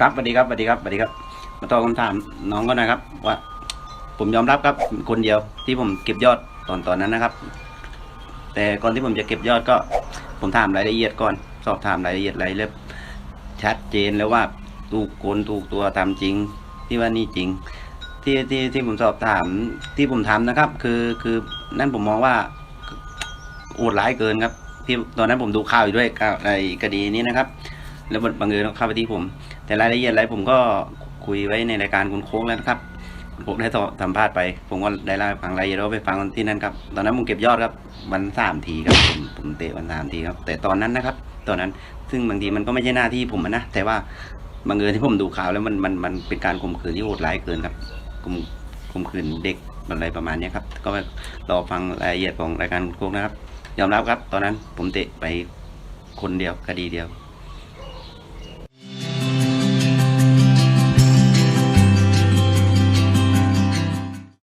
ครับสวัสดีครับสวัสดีครับสวัสดีครับ มาตอบคำถามน้องก็นะครับ ว่า ผมยอมรับครับคนเดียวที่ผมเก็บยอดตอนตอนนั้นนะครับ แต่ก่อนที่ผมจะเก็บยอดก็ ผมถามรายละเอียดก่อน สอบถามรายละเอียดรายละเอียดชัดเจนแล้วว่าถูกคนถูกตัวตามจริง ที่ว่านี่จริง ที่ที่ที่ผมสอบถามที่ผมทำนะครับ คือคือนั่นผมมองว่าโอดร้ายเกินครับที่ตอนนั้นผมดูข่าวอยู่ด้วยในคดีนี้นะครับ แล้วบังเอิญเข้าไปที่ผม แต่รายละเอียดอะไรผมก็คุยไว้ในรายการคุณโค้งแล้วนะครับคุณโค้งได้สัมภาษณ์ไป ผมก็ได้เล่าฟังรายละเอียดเราไปฟังที่นั่นครับ ตอนนั้นผมเก็บยอดครับวันสามทีครับผมผมเตะวันสามทีครับ แต่ตอนนั้นนะครับ ตอนนั้นซึ่งบางทีมันก็ไม่ใช่หน้าที่ผมนะแต่ว่าบังเอิญที่ผมดูข่าวแล้วมันมันมันเป็นการข่มขืนที่โหดร้ายเกินครับข่มข่มขืนเด็กอะไรประมาณนี้ครับ ก็ไปรอฟังรายละเอียดของรายการคุณโค้งนะครับ ยอมรับครับ ตอนนั้นผมเตะไปคนเดียวคดีเดียว